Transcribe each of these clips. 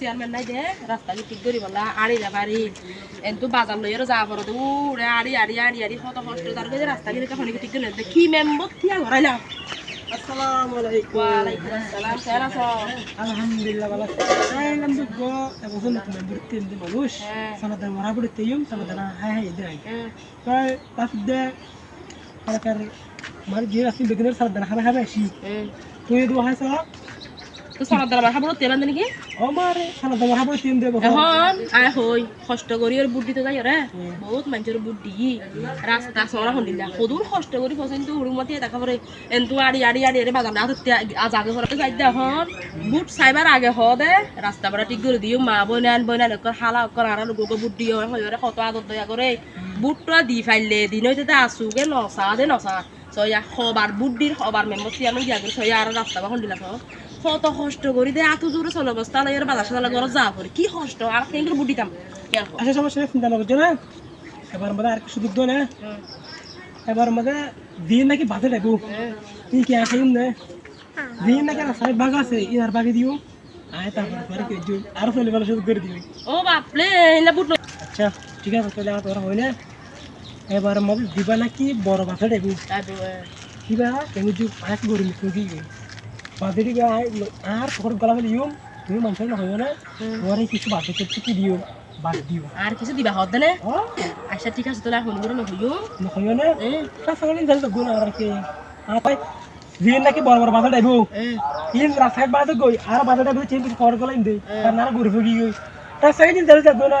Chairman নাই দে রাস্তা কি ঠিক করি বলা আড়ি না পারি এন্তু বাজার লইয়ের যা পড়ো তো উড়ে আড়ি আড়ি আড়ি আড়ি কত কষ্ট তার কাছে রাস্তা কি তখন ঠিক করে দে কি মেম্বর থিয়া ঘরাইলা আসসালামু আলাইকুম। ওয়ালাইকুম আসসালাম কেন আছো? আলহামদুলিল্লাহ ভালো আইলাম তো গো এবছর নতুন মেম্বার তিন দিন মানুষ। সানাদার মরা পড়ে তেইম সানাদার হাই হাই ইদে হুম, প্রায় দে হালকার যে রাস্তা বেগনের সানাদার খানা খাবে আসি তুই দু হাই কষ্ট করি আর বুদ্ধি তো যাই রে বহুত মানুষের বুদ্ধি। রাস্তা সরা হন্দিলা সদূর কষ্ট করি পছন্দ হুড়ুম মতে দেখা পরে এন্তু আড়ি আড়ি আড়ি আড়ি বাজার না আজ আগে ঘরে যাই দে এখন। বুট সাইবার আগে হ দে। রাস্তা বড় ঠিক করে দিও মা বই নান বই নান কর হালা কর আর লোক বুদ্ধি হয় কত আদর দয়া করে বুটটা দি ফাইলে দিন হইতে আসুকে নসা দে নসা সয়া সবার বুদ্ধির সবার মেম্বার চেয়ারম্যান দিয়া করে সয়া আর রাস্তা বা হন্দিলা কত কষ্ট করি। দে এত জোরে চলে বস্তা লই আর বাজার সাজার ঘর যা করি। কি কষ্ট? আর কেন বুদ্ধি দাম কেন আচ্ছা সমস্যা নেই চিন্তা না করছ না এবার মধ্যে আর কি সুযোগ দো না। এবার মধ্যে দিন নাকি বাজে দেবো তুই কি আসেন না দিন নাকি সাহেব বাগ আছে ইয়ার বাগে দিও। আয় তারপর পরে কি আরও চলে ভালো সুযোগ করে দিও ও বাপরে এলা বুট আচ্ছা ঠিক আছে তাহলে আমার তোরা না এবার মধ্যে দিবা নাকি বড় বাসা দেবো দিবা কেমন যুগ আয় গরু মিশু কি আর গলা ফেলে ইউম তুমি মানুষের না হয় না। তোমার কিছু বাজে করতে কি দিও? বাদ দিও। আর কিছু দিবা হদ না আচ্ছা ঠিক আছে তোলা হন করে নহইও নহয় না সকালে যাই তো গুণ আর কি। আর দিন নাকি বড় বড় বাসা দেবো? ইন রাস্তায় বাজে গই আর গলা ইন দে আর না গই না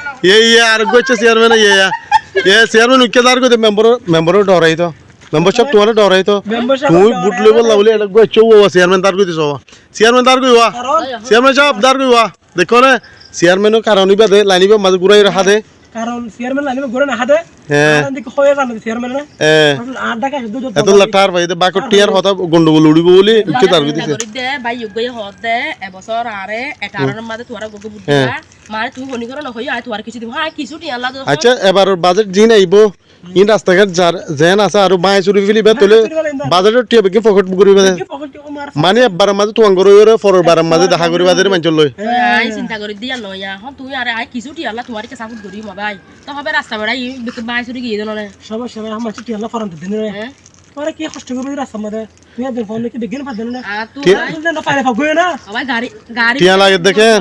ये চেয়ারম্যান উকেদার কো মেম্বার মেম্বার ডরাই তো মেম্বারশিপ তোমার ডরাই তো তুমি বুট লেভেল লাউলি চেয়ারম্যান তার কো দিছো চেয়ারম্যান তার কো ওয়া চেয়ারম্যান সাহেব দার কো ওয়া দেখো না চেয়ারম্যানও কারণই বাদে লাইনিবে মাঝে ঘুরাই রাখা দে কারণ চেয়ারম্যান লাইনে ঘুরে না হাতে? না গন্ডগোল উড়িব বলি দে এবছর আরে এটার মাঝে তোমার গগু বুদ্ধিয়া মানে তুমি ফোন করে নহই আই তোমার কিছু দিব হ্যাঁ কিছু টিয়াল্লা আচ্ছা এবার বাজেট জিন আইব ইন রাস্তাঘাট যার যেন আছে আর বাই চুরি ফেলিবে তোলে বাজেটত টিয়া বেকি পকেট পকেট মার মানে বারার মাঝে তোমার ঘরে ঘরে ফরের বারার মাঝে দেখা করিবা দের মানুষ লই আই চিন্তা করে দিয়া হন তুই আরে আই কিছু টিয়াল্লা তোমার কাছে সাপোর্ট করি মাবাই। তো হবে রাস্তা বেড়াই বাই চুরি গিয়ে দিল সমস্যা নাই আমার চিঠি আল্লাহ ফরান দিন। রে তোরা কি কষ্ট করবি রাস্তা মধ্যে তুই একদিন ফোন লিখে বেগিন ফাদ না? আর তুই কে- ভাই তুই না পারে ফাগো না? ভাই গাড়ি গাড়ি টিয়া লাগে দেখেন।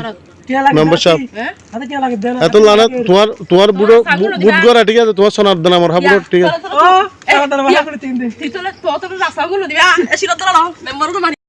Membership. হ্যাঁ? দেন এত লানা তোমার তোমার বুড়ো বুট গড়া ঠিক আছে? তোমার সোনার দানা আমার হাবুড়ো ঠিক আছে?